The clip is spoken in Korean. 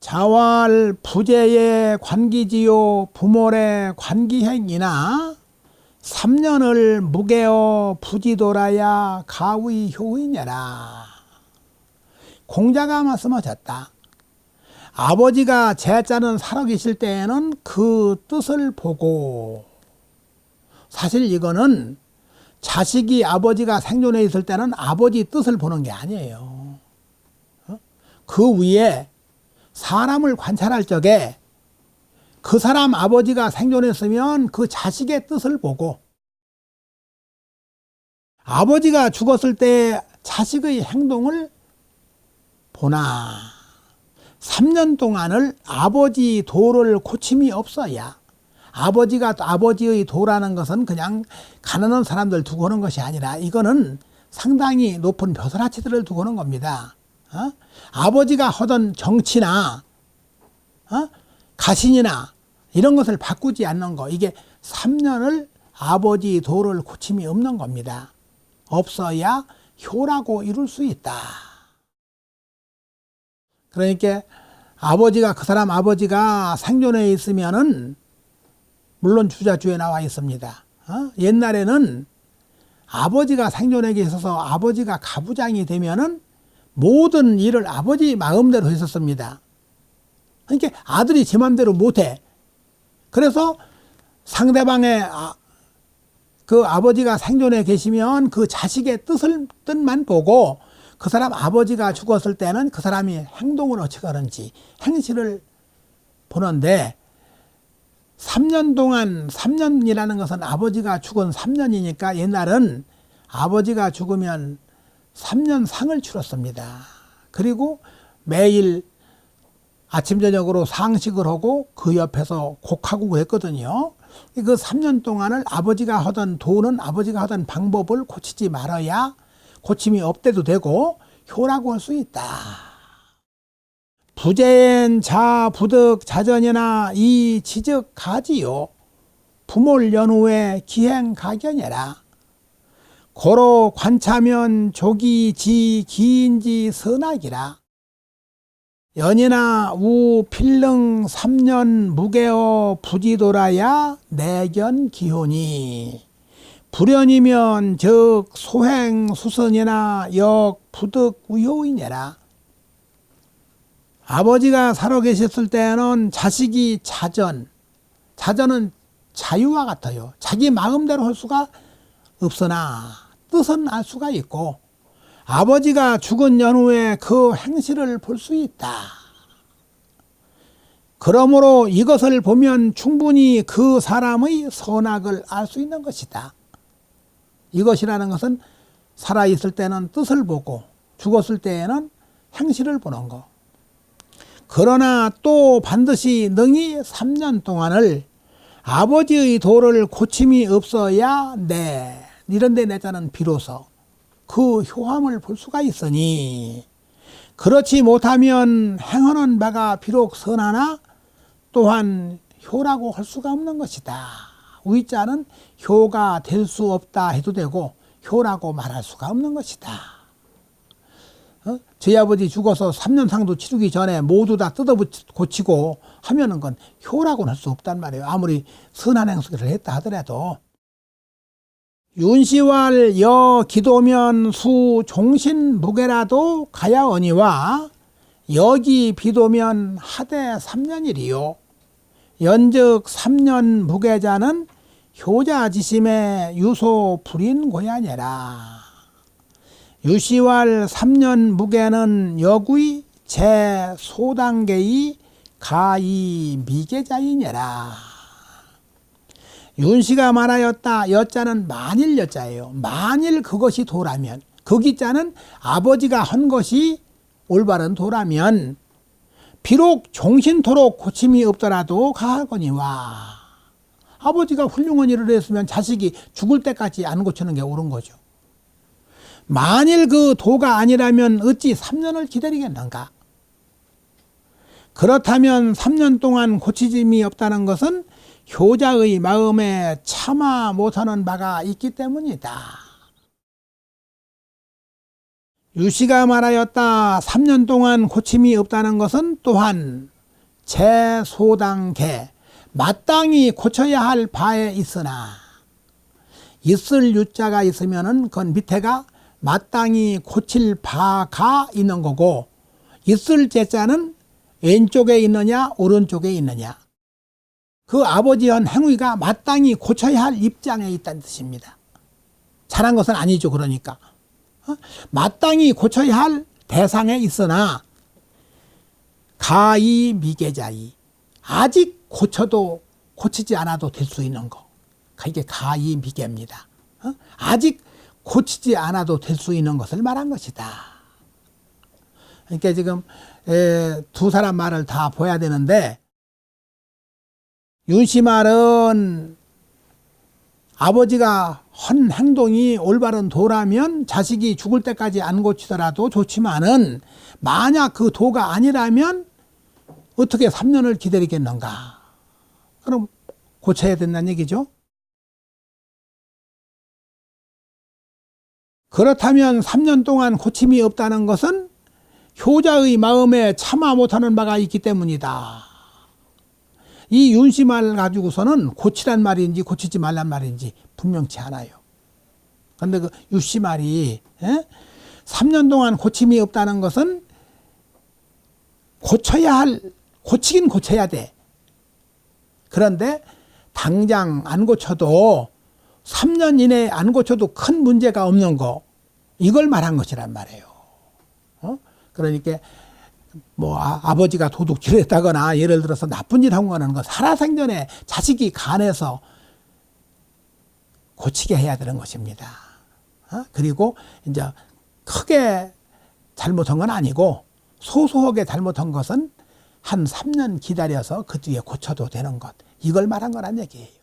자활 부재의 관기지요 부몰의 관기행이나 3년을 무게어 부지돌아야 가위 효이냐라 공자가 말씀하셨다. 아버지가 제자는 살아계실 때에는 그 뜻을 보고 사실 이거는 자식이 아버지가 생존해 있을 때는 아버지 뜻을 보는 게 아니에요. 어? 그 위에 사람을 관찰할 적에 그 사람 아버지가 생존했으면 그 자식의 뜻을 보고 아버지가 죽었을 때 자식의 행동을 보나 3년 동안을 아버지 도를 고침이 없어야 아버지가 아버지의 도라는 것은 그냥 가난한 사람들 두고 오는 것이 아니라 이거는 상당히 높은 벼슬아치들을 두고 오는 겁니다. 어? 아버지가 하던 정치나 어? 가신이나 이런 것을 바꾸지 않는 거 이게 3년을 아버지 도를 고침이 없는 겁니다. 없어야 효라고 이룰 수 있다. 그러니까 아버지가 그 사람 아버지가 생존해 있으면은 물론 주자주에 나와 있습니다. 어? 옛날에는 아버지가 생존해 계셔서 아버지가 가부장이 되면은 모든 일을 아버지 마음대로 했었습니다. 그러니까 아들이 제 마음대로 못해. 그래서 상대방의 아, 그 아버지가 생존해 계시면 그 자식의 뜻을 뜻만 보고 그 사람 아버지가 죽었을 때는 그 사람이 행동을 어찌 하는지 행실을 보는데 3년 동안 3년이라는 것은 아버지가 죽은 3년이니까 옛날은 아버지가 죽으면 3년 상을 치렀습니다. 그리고 매일 아침 저녁으로 상식을 하고 그 옆에서 곡하고 했거든요. 그 3년 동안을 아버지가 하던 도는 아버지가 하던 방법을 고치지 말아야 고침이 없대도 되고 효라고 할 수 있다. 부재엔 자 부득 자전이나 이 지적 가지요. 부몰 연후에 기행 가견이라. 고로 관차면 조기 지 기인지 선악이라. 연이나 우 필릉 3년 무게어 부지돌아야 내견 기혼이 불연이면 즉 소행 수선이나 역 부득 우효이니라 아버지가 살아 계셨을 때는 자식이 자전 자전은 자유와 같아요 자기 마음대로 할 수가 없으나 뜻은 알 수가 있고 아버지가 죽은 연후에 그 행실을 볼 수 있다. 그러므로 이것을 보면 충분히 그 사람의 선악을 알 수 있는 것이다. 이것이라는 것은 살아있을 때는 뜻을 보고 죽었을 때에는 행실을 보는 것. 그러나 또 반드시 능히 3년 동안을 아버지의 도를 고침이 없어야 내 이런 데 내 자는 비로소 그 효함을 볼 수가 있으니 그렇지 못하면 행하는 바가 비록 선하나 또한 효라고 할 수가 없는 것이다. 위자는 효가 될 수 없다 해도 되고 효라고 말할 수가 없는 것이다. 어? 저희 아버지 죽어서 3년 상도 치르기 전에 모두 다 뜯어 고치고 하면은 건 효라고는 할 수 없단 말이에요. 아무리 선한 행수를 했다 하더라도. 윤시왈 여 기도면 수 종신 무게라도 가야언니와 여기 비도면 하대 3년이리요. 연즉 3년 무게자는 효자지심의 유소 불인 고야니라. 유시왈 3년 무게는 여구이 제 소단계의 가이 미계자이니라. 윤씨가 말하였다. 여자는 만일 여자예요. 만일 그것이 도라면 그 기자는 아버지가 한 것이 올바른 도라면 비록 종신토록 고침이 없더라도 가하거니와 아버지가 훌륭한 일을 했으면 자식이 죽을 때까지 안 고치는 게 옳은 거죠. 만일 그 도가 아니라면 어찌 3년을 기다리겠는가? 그렇다면 3년 동안 고치짐이 없다는 것은 효자의 마음에 참아 못하는 바가 있기 때문이다. 유씨가 말하였다. 3년 동안 고침이 없다는 것은 또한 제소당계 마땅히 고쳐야 할 바에 있으나 있을 유자가 있으면은 그건 밑에가 마땅히 고칠 바가 있는 거고 있을 제자는 왼쪽에 있느냐 오른쪽에 있느냐 그 아버지의 행위가 마땅히 고쳐야 할 입장에 있다는 뜻입니다. 잘한 것은 아니죠. 그러니까 어? 마땅히 고쳐야 할 대상에 있으나 가이 미계자이 아직 고쳐도 고치지 않아도 될 수 있는 거 이게 가이 미계입니다. 어? 아직 고치지 않아도 될 수 있는 것을 말한 것이다. 그러니까 지금 에, 두 사람 말을 다 보야 되는데 윤씨 말은 아버지가 한 행동이 올바른 도라면 자식이 죽을 때까지 안 고치더라도 좋지만은 만약 그 도가 아니라면 어떻게 3년을 기다리겠는가? 그럼 고쳐야 된다는 얘기죠. 그렇다면 3년 동안 고침이 없다는 것은 효자의 마음에 참아 못하는 바가 있기 때문이다. 이 윤씨 말 가지고서는 고치란 말인지 고치지 말란 말인지 분명치 않아요. 그런데 그 유씨 말이 에? 3년 동안 고침이 없다는 것은 고쳐야 할 고치긴 고쳐야 돼. 그런데 당장 안 고쳐도 3년 이내에 안 고쳐도 큰 문제가 없는 거 이걸 말한 것이란 말이에요. 어? 그러니까 뭐 아, 버지가 도둑질을 했다거나 예를 들어서 나쁜 일 한 거는 거 살아생전에 자식이 간해서 고치게 해야 되는 것입니다. 어? 그리고 이제 크게 잘못한 건 아니고 소소하게 잘못한 것은 한 3년 기다려서 그 뒤에 고쳐도 되는 것. 이걸 말한 거란 얘기예요.